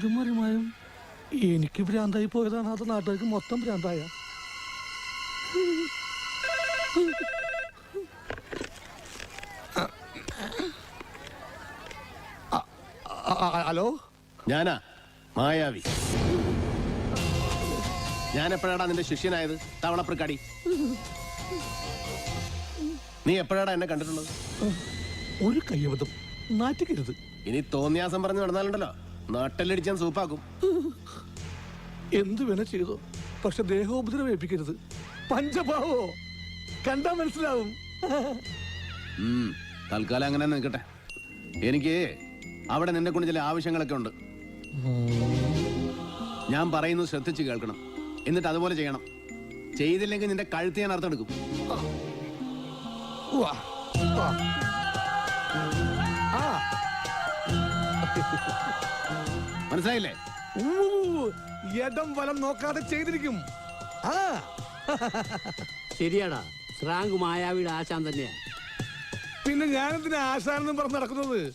എന്തും മറിമായും. എനിക്ക് ഭ്രാന്തായി പോയതാണ് അത് നാട്ടുകാർക്ക് മൊത്തം ഭ്രാന്തായ. ഹലോ? ഞാനാ മായാവി. ഞാൻ എപ്പോഴാടാ നിന്റെ ശിഷ്യനായത്? തവളപ്രക്കാടി നീ എപ്പോഴാടാ എന്നെ കണ്ടിട്ടുള്ളത്? ഒരു കയ്യബദ്ധം. നാറ്റിക്കരുത്. ഇനി തോന്നിയാസം പറഞ്ഞു നടന്നാലുണ്ടല്ലോ. നാട്ടിലടിച്ചാൻ സൂപ്പാക്കും. എന്തു വില ചെയ്തോ? പക്ഷെ ദേഹോപദ്രവം ഏൽപ്പിക്കരുത്. പഞ്ചഭാവോ? കണ്ടാ മനസ്സിലാവും. തൽക്കാലം അങ്ങനെ നിൽക്കട്ടെ. എനിക്ക് അവിടെ നിന്നെ കൊണ്ട് ചില ആവശ്യങ്ങളൊക്കെ ഉണ്ട്. ഞാൻ പറയുന്നത് ശ്രദ്ധിച്ച് കേൾക്കണം. എന്നിട്ട് അതുപോലെ ചെയ്യണം. ചെയ്തില്ലെങ്കിൽ നിന്റെ കഴുത്ത് ഞാൻ അർത്ഥമെടുക്കും. ആ. മനസ്സിലായില്ലേ? ഇടം വലം നോക്കാതെ ചെയ്തിരിക്കും. ആ. ശരിയാടാ. ശ്രാങ്ക് മായാവിയുടെ ആശാൻ തന്നെയാ. പിന്നെ ഞാനെന്തിനാ ആശാനെന്നും പറഞ്ഞ് നടക്കുന്നത്?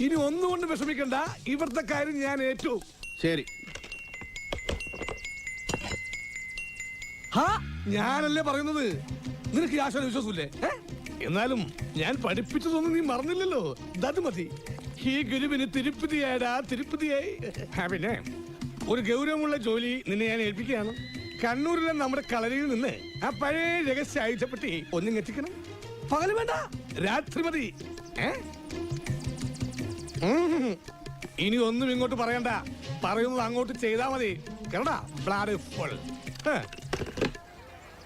ഇനി ഒന്നുകൊണ്ട് വിഷമിക്കണ്ട. ഇവിടുത്തെ കാര്യം ഞാൻ ഏറ്റു. ശരി. ഹാ ഞാനല്ലേ പറയുന്നത്? നിനക്ക് ഈ ആശാന വിശ്വാസമില്ലേ? ഏ? എന്നാലും ഞാൻ പഠിപ്പിച്ചതൊന്നും നീ മറന്നില്ലല്ലോ. ദാത് മതി. ഈ ഗുരുവിന് തിരുപ്പതിയായടാ തിരുപ്പതിയായി. ആ, പിന്നെ? ഒരു ഗൗരവമുള്ള ജോലി നിന്നെ ഞാൻ ഏൽപ്പിക്കുകയാണ്. കണ്ണൂരിലെ നമ്മുടെ കളരിയിൽ നിന്ന് ആ പഴയ രഹസ്യ ആയുധപ്പെട്ടി ഒന്നും എത്തിക്കണം. പകൽ വേണ്ട രാത്രി മതി. ഏ? ഉം. ഇനി ഒന്നും ഇങ്ങോട്ട് പറയണ്ട. പറയുന്നത് അങ്ങോട്ട് ചെയ്താ മതി. കേരടാ ബ്ലാഡ് ഫുൾ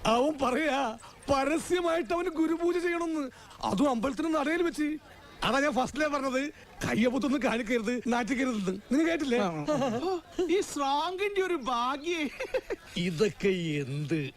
അവൻ പറയാ പരസ്യമായിട്ട് അവന് ഗുരുപൂജ ചെയ്യണമെന്ന്. അതും അമ്പലത്തിന് നടയിൽ വെച്ച്. അതാ ഞാൻ ഫസ്റ്റിലേ പറഞ്ഞത്. കയ്യപ്പത്തൊന്നും കാണിക്കരുത് നാറ്റിക്കരുത് നിങ്ങൾ കേട്ടില്ലേ? ഈ സ്ട്രോങ്ങിന്റെ ഒരു ഭാഗ്യേ. ഇതൊക്കെ എന്ത്.